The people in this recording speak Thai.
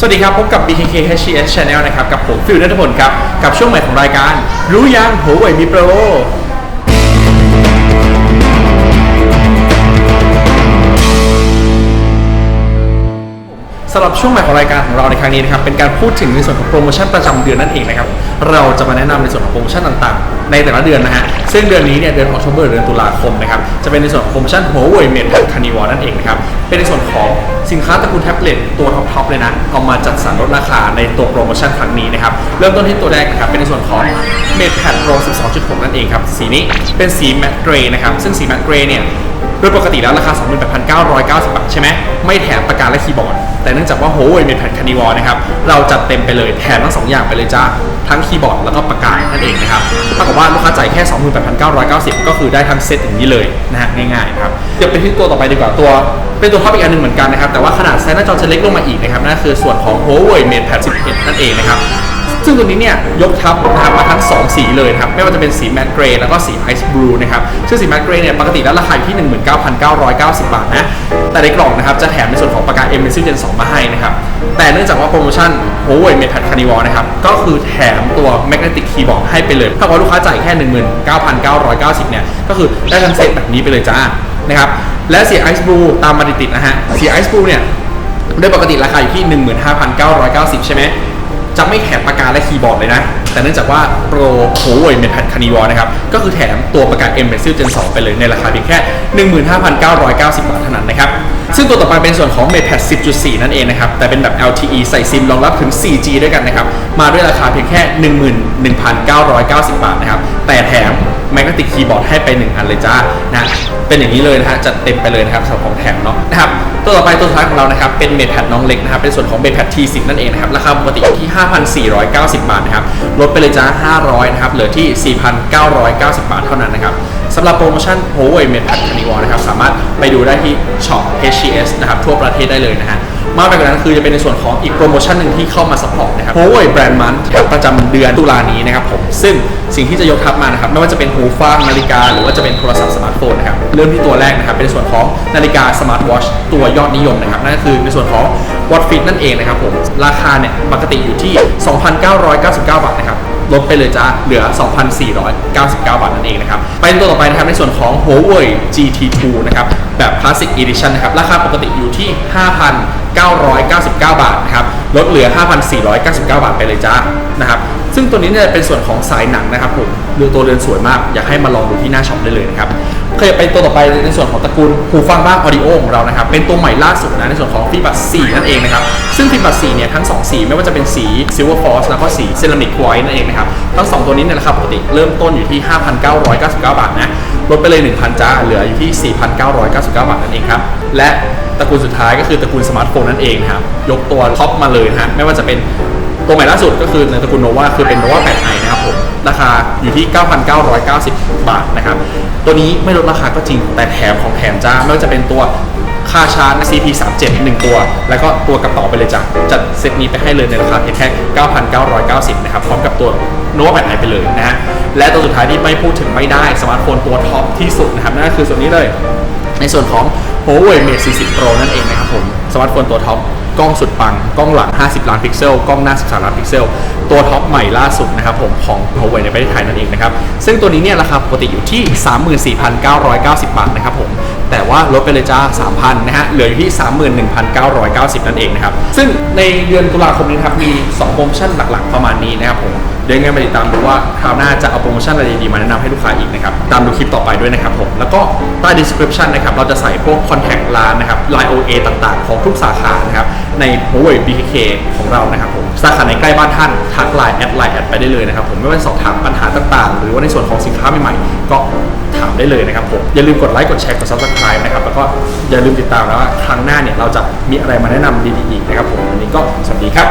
สวัสดีครับ พบกับ BKK HCS Channel นะครับ กับผมฟิลนัทพลครับ กับช่วงใหม่ของรายการ รู้ยังหัวเว่ยมีโปรำหรับช่วงใหม่ของรายการของเราในครั้งนี้นะครับเป็นการพูดถึงในส่วนของโปรโมชั่นประจำเดือนนั่นเองนะครับเราจะมาแนะนำในส่วนของโปรโมชั่นต่างๆ ในแต่ละเดือนนะฮะซึ่งเดือนนี้เนี่ยเดือนออกตุเบอร์เดือนตุลาคมนะครับจะเป็นในส่วนของโปรโมชั่นหัวเว่ยเมดคานิวอนั่นเองนะครับเป็นในส่วนของสินค้าตระกูลแท็บเล็ตตัวท็อปๆเลยนะเอามาจัดสรรลดราคาในตัวโปรโมชั่นครั้งนี้นะครับเริ่มต้นที่ตัวแรกนะครับเป็นในส่วนของเมดแพดโปร12.6 นั่นเองครับสีนี้เป็นสีแมตเกรย์นะครับซึ่งสีแมตเกรย์เนี่ย โดยปกติแล้วราคา 28,990 บาทใช่ไหมไม่แถมปากกาและคีย์บอร์ด แต่เนื่องจากว่าโฮเว่ยเมดแพดคานิวอนะครับ เราจัดเต็มไปเลยแถมทั้งสองอย่างไปเลยจ้า ทั้งคีย์บอร์ดแล้วก็ปากกานั่นเองนะครับเท่ากับว่าลูกค้าจ่ายแค่ 28,990 ก็คือได้ทั้งเซตอย่างนี้เลยนะฮะง่ายๆครับเดี๋ยวไปที่ตัวต่อไปดีกว่าตัวเป็นตัวท็อปอีกอันหนึ่งเหมือนกันนะครับแต่ว่าขนาดไซส์หน้าจอจะเล็กลงมาอีกนะครับนั่นคือส่วนของ Huawei MatePad 11 นั่นเองนะครับ ซึ่งตัวนี้เนี่ยยกทับนะครับมาทั้ง 2 สีเลยครับ ไม่ว่าจะเป็นสีแมตเกรย์แล้วก็สีไอซ์บลูนะครับซึ่งสีแมตเกรย์เนี่ยปกติแล้วราคาอยู่ที่ 19,990 บาทนะ แต่ในกล่องนะครับจะแถมในส่วนของปากกา M Pencil Gen 2 มาให้นะครับ แต่เนื่องจากว่าโปรโมชั่น Huawei MatePad Carnivore นะครับ ก็คือแถมตัว Magnetic Keyboard ให้ไปเลยถ้าว่าลูกค้าจ่ายแค่ 19,990 เนี่ย ก็คือได้ทั้งเซตแบบนี้ไปเลยจ้านะครับและสีไอซ์บลูตามมาติดๆนะฮะสีไอซ์บลูเนี่ยโดยปกติราคาอยู่ที่ 15,990 ใช่ไหม จะไม่แถมปากกาและคีย์บอร์ดเลยนะ แต่เนื่องจากว่าโปรโหวยเมทัดคานิวอนะครับ ก็คือแถมตัวปากกา M Pencil Gen 2 ไปเลยในราคาเพียงแค่ 15,990 บาทเเท่านั้นนะครับซึ่งตัวต่อไปเป็นส่วนของ MatePad 10.4 นั่นเองนะครับ แต่เป็นแบบ LTE ใส่ซิมรองรับถึง 4G ด้วยกันนะครับ มาด้วยราคาเพียงแค่ 11,990 บาทนะครับ แต่แถม Magnetic Keyboard ให้ไป 1 อันเลยจ้านะเป็นอย่างนี้เลยนะฮะจัดเต็มไปเลยนะครับสำหรับของแถมเนาะนะครับตัวต่อไปตัวสุดท้ายของเรานะครับเป็น MatePad น้องเล็กนะครับเป็นส่วนของ MatePad T10 นั่นเองนะครับราคาปกติอยู่ที่ 5,490 บาทนะครับลดไปเลยจ้า500นะครับเหลือที่ 4,990 บาทเท่านั้นนะครับสำหรับโปรโมชั่น Huawei MatePad Carnivore นะครับสามารถไปดูได้ที่ช็อป HCS นะครับทั่วประเทศได้เลยนะฮะ มากไปกว่านั้นคือจะเป็นในส่วนของอีกโปรโมชั่นหนึ่งที่เข้ามาสปอร์ตนะครับ Huawei Brand Month ครับประจำเดือนตุลานี้นะครับผมซึ่งสิ่งที่จะยกทับมานะครับไม่ว่าจะเป็นหูฟังนาฬิกา หรือว่าจะเป็นโทรศัพท์สมาร์ทโฟนนะครับเริ่มที่ตัวแรกนะครับเป็นในส่วนของนาฬิกาสมาร์ทวอชตัวยอดนิยมนะครับนั่นก็คือในส่วนของ Watch Fit นั่นเองนะครับผมราคาเนี่ยปกติอยู่ที่ 2,999 บาทนะครับ ลดไปเลยจ้าเหลือ 2,499 บาทนั่นเองนะครับไปตัวต่อไปนะครับในส่วนของ Huawei GT2 นะครับแบบ Classic Edition นะครับราคาปกติอยู่ที่ 5,999 บาทนะครับลดเหลือ 5,499 บาทไปเลยจ้านะครับ ซึ่งตัวนี้เนี่ยเป็นส่วนของสายหนังนะครับผมดูตัวเรือนสวยมาก อยากให้มาลองดูที่หน้าช็อปได้เลยนะครับเคยไปตัวต่อไปในส่วนของตระกูลหูฟังบ้าง Audio ของเรานะครับ เป็นตัวใหม่ล่าสุดนะในส่วนของฟีบัต4นั่นเองนะครับ ซึ่งฟีบัต4เนี่ยทั้ง 2 สีไม่ว่าจะเป็นสี Silver Force แล้วก็สี Ceramic White นั่นเองนะครับ ทั้ง 2 ตัวนี้เนี่ยราคาปกติเริ่มต้นอยู่ที่ 5,999 บาทนะลดไปเลย 1,000 จ้า เหลืออยู่ที่ 4,999 บาทนั่นเองครับ และตระกูลสุดท้ายก็คือตระกูลสมาร์ทโฟนนั่นเองครับ ยกตัวท็อปมาเลยนะฮะ ไม่ว่าจะเป็น ตัวใหม่ล่าสุดก็คือในตระกูลโนวาคือเป็น nova 8i นะครับผม ราคาอยู่ที่ 9,990 บาทนะครับ ตัวนี้ไม่ลดราคาก็จริงแต่แถมของแถมจ้าไม่ว่าจะเป็นตัวค่าชาร์จ CP37 1ตัว แล้วก็ตัวกระเป๋าไปเลยจ้ะ จัดเซตนี้ไปให้เลยในราคาเพียงแค่ 9,990 นะครับ พร้อมกับตัวโนวา 8i ไปเลยนะฮะ และตัวสุดท้ายที่ไม่พูดถึงไม่ได้ สมาร์ทโฟนตัวท็อปที่สุดนะครับ นั่นก็คือส่วนนี้เลย ในส่วนของ Huawei Mate 40 Pro นั่นเองนะครับผม สมาร์ทโฟนตัวท็อป กล้องสุดปัง กล้องหลัง 50 ล้านพิกเซล กล้องหน้า 13 ล้านพิกเซล ตัวท็อปใหม่ล่าสุดนะครับผมของ Huawei ในประเทศไทยนั่นเองนะครับ ซึ่งตัวนี้เนี่ยราคาปกติอยู่ที่ 34,990 บาทนะครับผมแต่ว่าลดไปเลยจ้า 3,000 นะฮะ เหลืออยู่ที่ 31,990 นั่นเองนะครับ ซึ่งในเดือนตุลาคมนี้ครับ มี 2 โปรโมชั่นหลักๆ ประมาณนี้นะครับผม เดี๋ยวยังไงมาติดตามดูว่าคราวหน้าจะเอาโปรโมชั่นอะไรดีๆ มาแนะนำให้ลูกค้าอีกนะครับ ตามดูคลิปต่อไปด้วยนะครับผม แล้วก็ใต้ description นะครับ เราจะใส่พวก contact ร้านนะครับ line OA ต่างๆ ของทุกสาขานะครับ ใน Huawei BKK ของเรานะครับผมสาขาไหนใกล้บ้านท่านทักไลน์แอดไลน์แอดไปได้เลยนะครับผมไม่ว่าจะสอบถามปัญหาต่างๆ หรือว่าในส่วนของสินค้าใหม่ๆ ก็ถามได้เลยนะครับผมอย่าลืมกดไลค์กดแชร์กด subscribe นะครับแล้วก็อย่าลืมติดตามนะว่าครั้งหน้าเนี่ยเราจะมีอะไรมาแนะนำดีๆอีกนะครับผมวันนี้ก็สวัสดีครับ